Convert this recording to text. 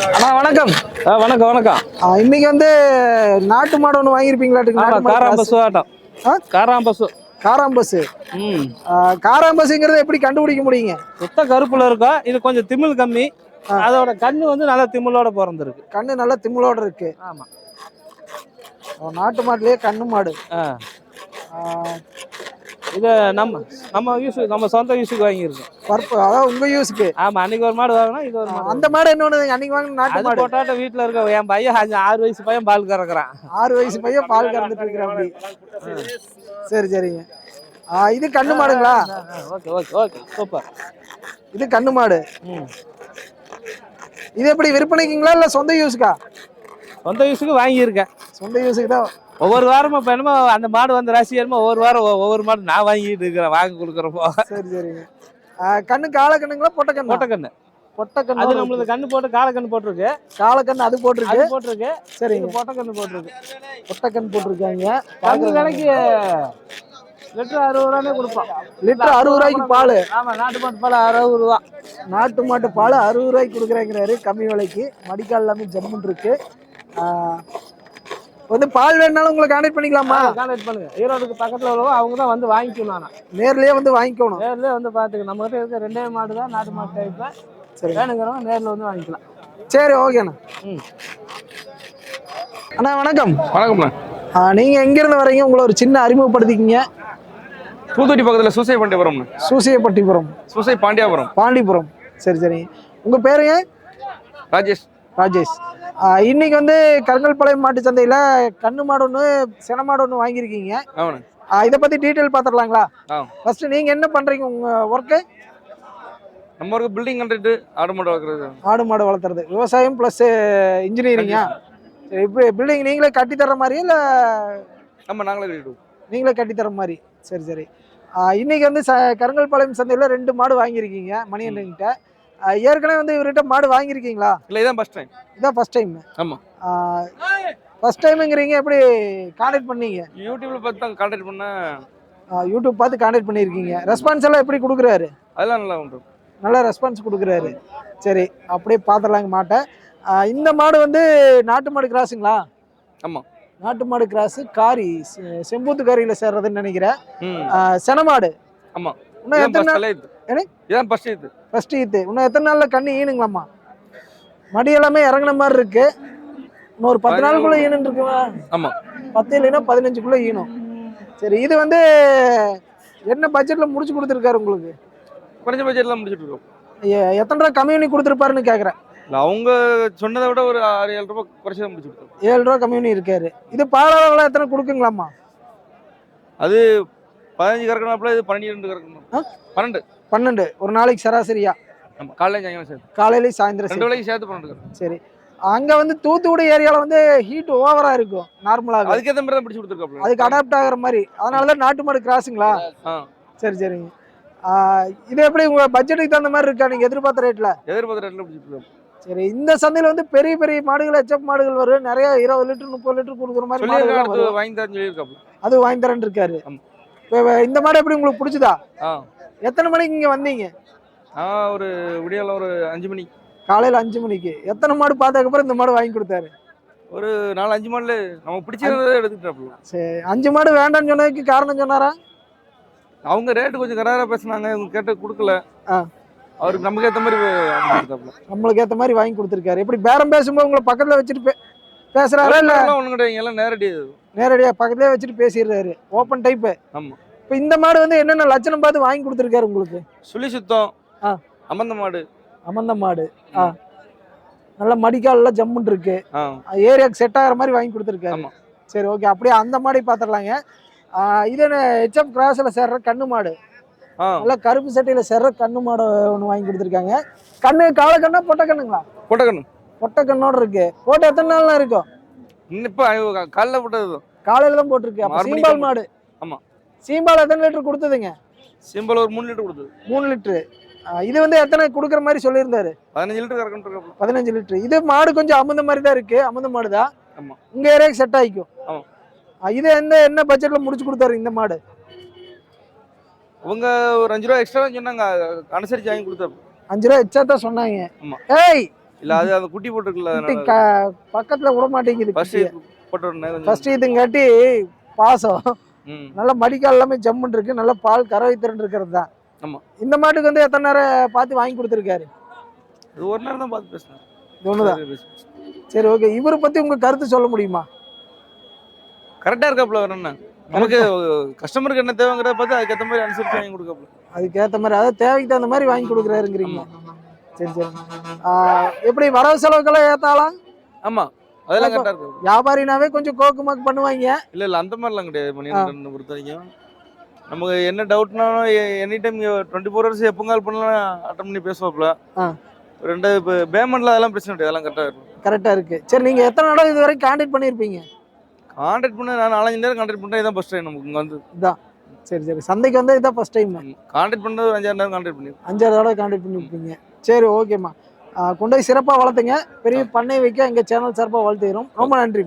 ஆ வணக்கம் வணக்கம். ஆ, இன்னைக்கு வந்து நாட்டு மாடு ஒன்று நாட்டு மாடு காராம்பசு ஆட்டம். ஆ? காராம்பசு காராம்பஸ் ம். காராம்பஸ்ங்கிறத எப்படி கண்டுபிடிக்க முடியுங்க? சுத்த கருப்புல இருக்கும் இது கொஞ்சம் திமில் கம்மி. அதோட கண்ணு வந்து நல்லா திமிலோட பிறந்திருக்கு. கண்ணு நல்லா திமிழோட இருக்கு. ஆமா. நாட்டு மாட்டுலயே கண்ணு மாடு. இது நம்ம நம்ம யூஸ் நம்ம சொந்த யூஸுக்கு வாங்கியிருக்கோம். பருப்பு அதாவது உங்க யூஸுக்கு ஆமா அன்னைக்கு ஒரு மாடு வாங்கினா இது ஒரு மாடு. அந்த மாடு என்ன ஒண்ணு அன்னைக்கு வாங்கின நாட்டு மாடு. போட்டாட்ட வீட்டுல இருக்க என் பையன் ஆறு வயசு பையன் பால் கறக்குறான். ஆறு வயசு பையன் பால் கறந்துட்டு இருக்கிற அப்படி. சரி சரிங்க. இது கண்ணு மாடுங்களா? Okay okay okay. சூப்பர். இது கண்ணு மாடு. இது எப்படி விற்பனைக்குங்களா இல்ல சொந்த யூஸுக்கா சொந்த யூஸுக்கு வாங்கியிருக்கேன். சொந்த யூஸுக்கு தான் ஒவ்வொரு வாரமும் இப்போ என்னமோ அந்த மாடு வந்து ரசிகரமா ஒவ்வொரு வாரம் ஒவ்வொரு மாடு நான் வாங்கிட்டு இருக்கிறேன் வாங்கி கொடுக்குறப்போ. சரி ஆ, கண்ணு காளை கண்ணுங்களா பொட்டை கண்ணு? பொட்டை அது கண்ணு? நம்மளுக்கு கண்ணு போட்டு காலக்கண்ணு போட்டிருக்கு. காளை கண்ணு அது போட்டிருக்கு? அது போட்டிருக்கு. சரிங்க. இது பொட்டக்கண்ணு போட்டிருக்கு. பொட்டை கண்ணு போட்டிருக்காங்க. கண்ணு விலைக்கு லிட்டர் அறுபது ரூபானே கொடுப்போம். லிட்டர் அறுபது ரூபாய்க்கு பால். ஆமா நாட்டு மாட்டு பால் அறுபது ரூபா. நாட்டு மாட்டு பால் அறுபது ரூபாய்க்கு கொடுக்குறேங்கிறாரு. கம்மி விலைக்கு. மடிக்கால் எல்லாமே ஜம்முன் இருக்கு. ஆ, வந்து பால் வேணுனாலும் உங்களை கான்டாக்ட் பண்ணிக்கலாமா? கான்டாக்ட் பண்ணுங்க. ஈரோடுக்கு பக்கத்துல உள்ளவங்க அவங்க தான் வந்து வாங்கிக்கணும் நான் நேர்லயே வந்து வாங்கிக்கணும். நேர்ல வந்து பாத்துக்க நம்ம கிட்ட இருக்க ரெண்டே மாடு தான் நாட்டு மாட்டு டைப் சரி. வேணுங்கிறவங்க நேர்ல வந்து வாங்கிக்கலாம். சரி ஓகேண்ணா ம். அண்ணா வணக்கம். வணக்கம்ண்ணா. ஆ, நீங்க எங்க இருந்து வரீங்க உங்களை ஒரு சின்ன அறிமுகப்படுத்திக்கிங்க. தூத்துக்குடி பக்கத்தில் சூசை பாண்டியபுரம்ண்ணா சூசியப்பட்டிபுரம் சூசை பாண்டியாபுரம். பாண்டிபுரம். சரி சரி. உங்க பேருங்க ராஜேஷ். ராஜேஷ். இன்னைக்கு வந்து கருங்கல்பாளையம் மாட்டு சந்தையில கண்ணு மாடு ஒன்று சென மாடு ஒன்று வாங்கியிருக்கீங்க. இதை பத்தி டீட்டெயில் பார்த்துடலாங்களா ஆ. ஃபர்ஸ்ட் நீங்க என்ன பண்றீங்க உங்க ஒர்க்கு நம்ம ஒரு பில்டிங் கண்டுட்டு ஆடு மாடு வளர்க்குறது. ஆடு மாடு வளர்த்துறது விவசாயம் ப்ளஸ் இன்ஜினியரிங்கா இப்போ பில்டிங் நீங்களே கட்டி தர்ற மாதிரியா இல்லை நம்ம நாங்களே கட்டிடுவோம் நீங்களே கட்டி தர மாதிரி? சரி சரி. இன்னைக்கு வந்து ச கருங்கல்பாளையம் சந்தையில் ரெண்டு மாடு வாங்கியிருக்கீங்க மணியன்கிட்ட ஏற்கனவே வந்து இவர்கிட்ட மாடு வாங்கியிருக்கீங்களா? இல்லை இதான் ஃபஸ்ட் டைம் இதான் ஃபர்ஸ்ட் டைம் ஆமா. ஃபர்ஸ்ட் டைமுங்கிறீங்க எப்படி கான்டாக்ட் பண்ணீங்க? யூடியூப்ல பார்த்து தான் கான்டாக்ட் பண்ணேன். யூடியூப் பார்த்து கான்டாக்ட் பண்ணியிருக்கீங்க. ரெஸ்பான்ஸ் எல்லாம் எப்படி கொடுக்குறாரு? அதெல்லாம் நல்லா உண்டு. நல்ல ரெஸ்பான்ஸ் கொடுக்குறாரு. சரி அப்படியே பார்த்துடலாங்க மாட்டை. இந்த மாடு வந்து நாட்டு மாடு கிராஸுங்களா ஆமா. நாட்டு மாடு கிராஸ் காரி செம்பூத்து காரியில் சேர்றதுன்னு நினைக்கிறேன். ம். ஆ, சென மாடு. ஆமா. இன்னும் எத்தனை நாள்? என்ன? இதான் ஃபர்ஸ்ட் இது. ஃபர்ஸ்ட் ஈத்து இன்னும் எத்தனை நாள்ல கண்ணு ஈனுங்களாம்மா மடி எல்லாமே இறங்குன மாதிரி இருக்கு. இன்னும் ஒரு பத்து நாளுக்குள்ள ஈனுன்னு இருக்குமா ஆமா. பத்து இல்லைன்னா பதினஞ்சுக்குள்ள ஈனும் சரி இது வந்து என்ன பட்ஜெட்ல முடிச்சு கொடுத்துருக்காரு உங்களுக்கு? குறைஞ்ச பட்ஜெட்ல முடிச்சிட்டு இருக்கோம். எத்தனை ரூபா கம்மி பண்ணி கொடுத்துருப்பாருன்னு கேட்குறேன் இல்லை அவங்க சொன்னதை விட ஒரு ஆறு ஏழு ரூபாய் குறைச்சி தான் முடிச்சு கொடுத்தோம். ஏழு ரூபா கம்மி பண்ணி இருக்காரு. இது பாலாவெல்லாம் எத்தனை கொடுக்குங்களாம்மா? அது பதினஞ்சு கறக்கணும்ல இது பன்னெண்டு கறக்கணும்? பன்னெண்டு. பன்னெண்டு. ஒரு நாளைக்கு சராசரியா? காலையில சாயங்காலம் சேர்த்து. காலையில சாயந்தரம் ரெண்டு சரி. வேலைக்கு சேர்த்து சரி. அங்க வந்து தூத்துக்குடி ஏரியால வந்து ஹீட் ஓவரா இருக்கும் நார்மலாக அதுக்கேற்ற மாதிரி தான் பிடிச்சி கொடுத்துருக்காப்ல அதுக்கு அடாப்ட் ஆகுற மாதிரி. அதனால தான் நாட்டு மாடு கிராஸுங்களா சரி சரிங்க. இது எப்படி உங்க பட்ஜெட்டுக்கு தகுந்த மாதிரி இருக்கா? நீங்க எதிர்பார்த்த ரேட்ல எதிர்பார்த்த இருக்கோம் சரி இந்த சந்தையில வந்து பெரிய பெரிய மாடுகள் எச்எப் மாடுகள் வரும். நிறைய இருபது லிட்டர் முப்பது லிட்டர் கொடுக்குற மாதிரி வாங்கி அது வாங்கி தரேன் இருக்காரு. இந்த மாடு எப்படி உங்களுக்கு பிடிச்சதா? எத்தனை மணிக்கு இங்க வந்தீங்க? நான் ஒரு விடியல ஒரு அஞ்சு மணி. காலையில அஞ்சு மணிக்கு. எத்தனை மாடு பார்த்ததுக்கு அப்புறம் இந்த மாடு வாங்கி கொடுத்தாரு? ஒரு நாலு அஞ்சு மாடல நமக்கு பிடிச்சதை எடுத்துக்கிட்டாப்புல. சரி அஞ்சு மாடு வேண்டாம்னு சொன்னதுக்கு காரணம் சொன்னாரா? அவங்க ரேட்டு கொஞ்சம் கராரா பேசுனாங்க இவங்க கேட்டு கொடுக்கல. அவருக்கு நமக்கு ஏற்ற மாதிரி வாங்கி கொடுத்தாப்புல. நம்மளுக்கு ஏத்த மாதிரி வாங்கி கொடுத்துருக்காரு. எப்படி பேரம் பேசும்போது உங்களை பக்கத்துல வச்சுட்டு பேசுறாரா இல்ல? ஒண்ணும் கிடையாது எல்லாம் நேரடி நேரடியா பக்கத்துலயே வச்சுட்டு பேசிடுறாரு. ஓப்பன் டைப் ஆமா. இப்ப இந்த மாடு வந்து என்னென்ன லட்சணம் பார்த்து வாங்கி கொடுத்துருக்காரு உங்களுக்கு? சுழி சுத்தம் ஆ. அமர்ந்த மாடு. அமர்ந்த மாடு. ஆ. நல்ல மடிக்கால்லாம் ஜம்முன் இருக்கு. ஆ. ஏரியாக்கு செட் ஆகிற மாதிரி வாங்கி கொடுத்துருக்காரு. ஆமா. சரி ஓகே அப்படியே அந்த மாடி பார்த்துடலாங்க ஆ, இது ஹெச்எப் கிராஸில் சேர்ற கண்ணு மாடு. ஆ. நல்லா கருப்பு சட்டையில் சேர்ற கண்ணு மாடு ஒன்று வாங்கி கொடுத்துருக்காங்க. கண்ணு காளை கண்ணா பொட்டை கண்ணுங்களா? கொட்டக்கணும் பொட்டை கண்ணோட இருக்கு. போட்டு எத்தனை நாள்லாம் இருக்கும்? இன்னும் இப்போ காலைல போட்டது. காலையில தான் போட்டிருக்கு. அப்போ சீம்பால் தான் மாடு. ஆமா. சீம்பால் எத்தனை லிட்டர் கொடுத்ததுங்க? சிம்பிள் ஒரு மூணு லிட்டர் கொடுத்தது. மூணு லிட்டரு. இது வந்து எத்தனை கொடுக்குற மாதிரி சொல்லியிருந்தாரு? பதினஞ்சு லிட்டர் கறக்கணும் பதினஞ்சு லிட்டர். இது மாடு கொஞ்சம் அமுந்த மாதிரி தான் இருக்கு. அமுந்த மாடு தான் ஆமா. உங்க ஏரியாக்கு செட் ஆகிக்கும் ஆமா. ஆ, இது எந்த என்ன பட்ஜெட்ல முடிச்சு கொடுத்தாரு இந்த மாடு? அவங்க ஒரு அஞ்சு ரூபா எக்ஸ்ட்ரா சொன்னாங்க. அனுசரிச்சு வாங்கி கொடுத்தாப்புல அஞ்சு ரூபா எச்சா தான் சொன்னாங்க. ஏய்! இல்ல அது அந்த குட்டி போட்டுருக்குல்ல பக்கத்துல விட மாட்டேங்குது ஃபர்ஸ்ட் போட்ட ஃபர்ஸ்ட் இதுங்காட்டி பாசம். நல்ல மடிக்கால் எல்லாமே ஜம்முன்னு இருக்கு. நல்ல பால் கறவை திறன் இருக்கிறது தான். ஆமா. இந்த மாட்டுக்கு வந்து எத்தனை நேரம் பார்த்து வாங்கி கொடுத்துருக்காரு? இது ஒரு நேரம் தான் பார்த்து பேசினேன். இது ஒண்ணுதான். சரி ஓகே இவரை பத்தி உங்க கருத்து சொல்ல முடியுமா? கரெக்டா இருக்காப்ல வேற என்ன? நமக்கு கஸ்டமருக்கு என்ன தேவைங்கிறத பார்த்து அதுக்கேற்ற மாதிரி அனுசரிச்சு வாங்கி கொடுக்காப்ல அதுக்கேத்த மாதிரி அதாவது தேவைக்கு தகுந்த மாதிரி வாங்கி கொடுக்குறாருங்கிறீங்க சரி சரி. எப்படி வரவு செலவுக்கெல்லாம் ஏத்தாலாம் ஆமா. அதெல்லாம் கரெக்டா இருக்கு வியாபாரினாவே கொஞ்சம் கோக்கு மாக்கு பண்ணுவாங்க. இல்ல இல்ல அந்த மாதிரிலாம் கிடையாது மணியன் பொறுத்த வரைக்கும் நமக்கு என்ன டவுட்னாலும் any time twenty four hours எப்போ கால் பண்ணலாம் அட்டன் பண்ணி பேசுவாப்ல ஆ. ரெண்டாவது இப்போ பேமெண்ட்ல அதெல்லாம் பிரச்சனை கிடையாது. அதெல்லாம் கரெக்டாக இருக்கும். கரெக்டா இருக்கு. சரி நீங்க எத்தனை நாள் இது வரைக்கும் கான்டாக்ட் பண்ணியிருப்பீங்க? கான்டாக்ட் பண்ண நான் நாலஞ்சு நேரம் கான்டாக்ட் பண்ணுறேன் இதான் ஃபஸ்ட் டைம் நமக்கு இங்கே வந்து. சரி சரி. சந்தைக்கு வந்து இதான் ஃபர்ஸ்ட் டைம் கான்டாக்ட் பண்ணது ஒரு அஞ்சாறு நேரம் கான்டாக்ட் பண்ணி அஞ்சாறு தடவை கான்டாக்ட் பண்ணியிருப்பீங்க சரி ஓகேம்மா. கொண்டு போய் சிறப்பாக வளர்த்துங்க. பெரிய பண்ணை வைக்க எங்கள் சேனல் சார்பாக வளர்த்துக்கிறோம். ரொம்ப நன்றி